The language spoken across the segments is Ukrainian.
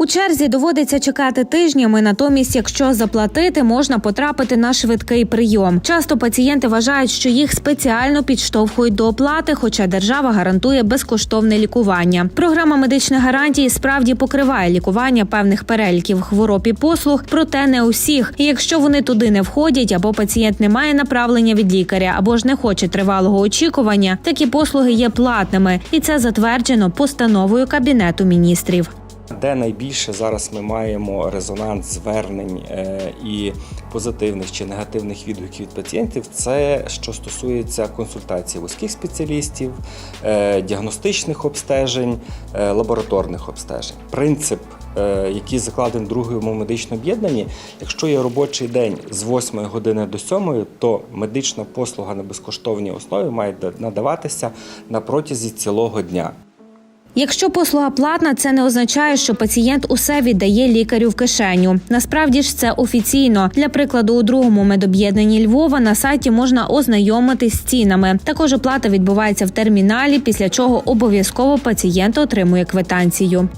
У черзі доводиться чекати тижнями. Натомість, якщо заплатити, можна потрапити на швидкий прийом. Часто пацієнти вважають, що їх спеціально підштовхують до оплати, хоча держава гарантує безкоштовне лікування. Програма медичних гарантій справді покриває лікування певних переліків хвороб і послуг, проте не усіх. І якщо вони туди не входять, або пацієнт не має направлення від лікаря, або ж не хоче тривалого очікування, такі послуги є платними, і це затверджено постановою кабінету міністрів. Де найбільше зараз ми маємо резонанс звернень е, і позитивних чи негативних відгуків від пацієнтів, це що стосується консультацій вузьких спеціалістів, е, діагностичних обстежень, е, лабораторних обстежень. Принцип, який закладений другому медичному об'єднанні, якщо є робочий день з 8 години до 7, то медична послуга на безкоштовній основі має надаватися на протязі цілого дня. Якщо послуга платна, це не означає, що пацієнт усе віддає лікарю в кишеню. Насправді ж це офіційно. Для прикладу, у другому медоб'єднанні Львова на сайті можна ознайомитись з цінами. Також оплата відбувається в терміналі, після чого обов'язково пацієнт отримує квитанцію.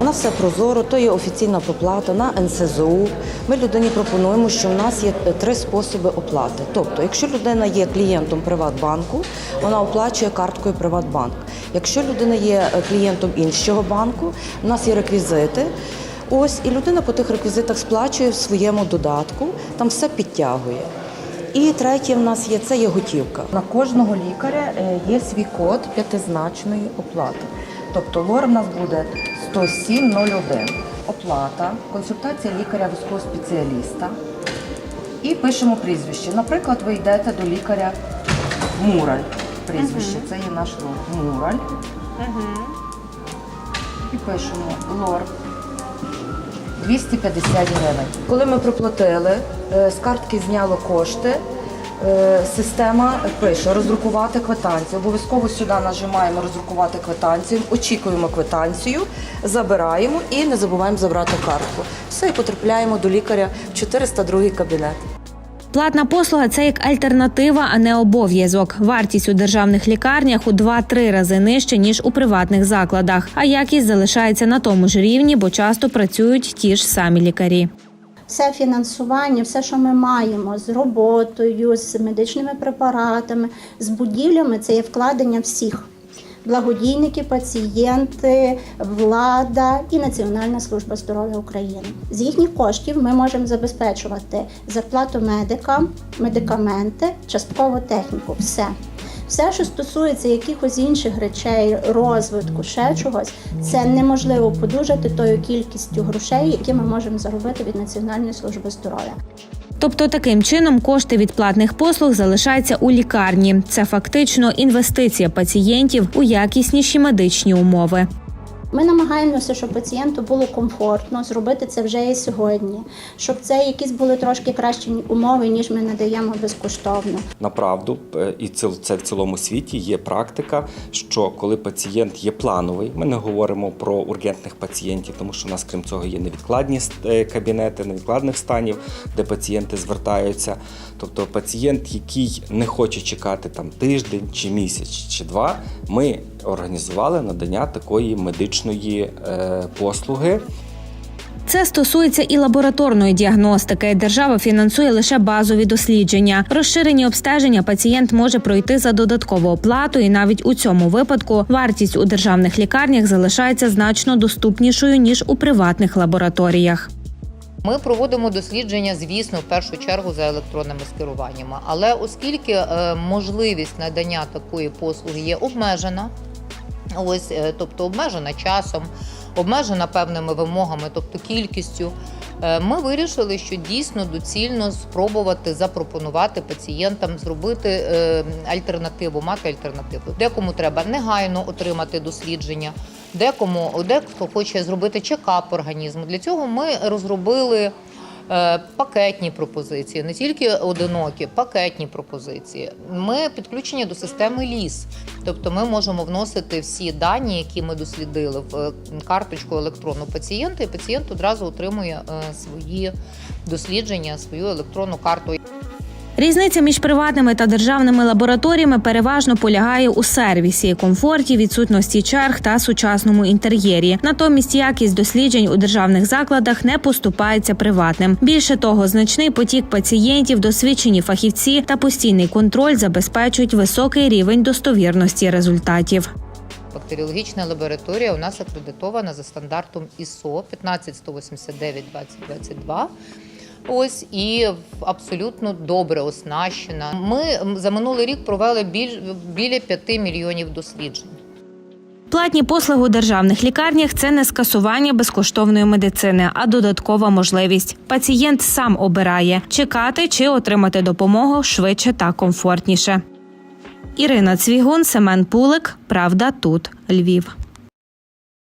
У нас все прозоро, то є офіційна проплата на НСЗУ. Ми людині пропонуємо, що в нас є три способи оплати. Тобто, якщо людина є клієнтом Приватбанку, вона оплачує карткою Приватбанк. Якщо людина є клієнтом іншого банку, у нас є реквізити. Ось і людина по тих реквізитах сплачує в своєму додатку, там все підтягує. І третє в нас є це є готівка. На кожного лікаря е, є свій код п'ятизначної оплати. Тобто лор в нас буде 10701. Оплата, консультація лікаря вузького спеціаліста. І пишемо прізвище. Наприклад, ви йдете до лікаря Мураль. Прізвище, це є наш лор. Мураль. І пишемо лор. 250 гривень. Коли ми проплатили, е, з картки зняло кошти. е, Система пише роздрукувати квитанцію. Обов'язково сюди нажимаємо роздрукувати квитанцію, очікуємо квитанцію, забираємо і не забуваємо забрати картку. Все і потрапляємо до лікаря в 402 кабінет. Платна послуга це як альтернатива, а не обов'язок. Вартість у державних лікарнях у 2-3 рази нижче ніж у приватних закладах. А якість залишається на тому ж рівні, бо часто працюють ті ж самі лікарі. все фінансування, все, що ми маємо з роботою, з медичними препаратами, з будівлями, це є вкладення всіх. Благодійники, пацієнти, влада і Національна служба здоров'я України. З їхніх коштів ми можемо забезпечувати зарплату медикам, медикаменти, частково техніку. Все. Все, що стосується якихось інших речей, розвитку, ще чогось, це неможливо подужати тою кількістю грошей, які ми можемо заробити від Національної служби здоров'я. Тобто таким чином кошти від платних послуг залишаються у лікарні. Це фактично інвестиція пацієнтів у якісніші медичні умови. Ми намагаємося, щоб пацієнту було комфортно зробити це вже і сьогодні, щоб це якісь були трошки кращі умови, ніж ми надаємо безкоштовно. Направду, е, і це в цілому світі є практика, що коли пацієнт є плановий, ми не говоримо про ургентних пацієнтів, тому що у нас, крім цього, є невідкладні е, кабінети невідкладних станів, де пацієнти звертаються. Тобто пацієнт, який не хоче чекати там тиждень чи місяць чи два, ми організували надання такої медичної е, послуги. Це стосується і лабораторної діагностики. Держава фінансує лише базові дослідження. Розширені обстеження пацієнт може пройти за додаткову оплату, і навіть у цьому випадку вартість у державних лікарнях залишається значно доступнішою ніж у приватних лабораторіях. Ми проводимо дослідження, звісно, в першу чергу за електронними скеруваннями. Але оскільки е, можливість надання такої послуги є обмежена, ось е, тобто обмежена часом, обмежена певними вимогами, тобто кількістю. е, Ми вирішили, що дійсно доцільно спробувати запропонувати пацієнтам зробити альтернативу, мати альтернативу. Декому треба негайно отримати дослідження, декому дехто хоче зробити чекап організму. Для цього ми розробили е, пакетні пропозиції, не тільки одинокі, пакетні пропозиції. Ми підключені до системи ЛІС, тобто ми можемо вносити всі дані, які ми дослідили в карточку електронну пацієнта, і пацієнт одразу отримує е, свої дослідження, свою електронну карту. Різниця між приватними та державними лабораторіями переважно полягає у сервісі, комфорті, відсутності черг та сучасному інтер'єрі. Натомість якість досліджень у державних закладах не поступається приватним. Більше того, значний потік пацієнтів, досвідчені фахівці та постійний контроль забезпечують високий рівень достовірності результатів. Бактеріологічна лабораторія у нас акредитована за стандартом ISO 15189-2022. Ось і абсолютно добре оснащена. Ми за минулий рік провели біль, біля 5 мільйонів досліджень. Платні послуги у державних лікарнях це не скасування безкоштовної медицини, а додаткова можливість. Пацієнт сам обирає чекати чи отримати допомогу швидше та комфортніше. Ірина Цвігун, Семен Пулик. Правда, тут Львів.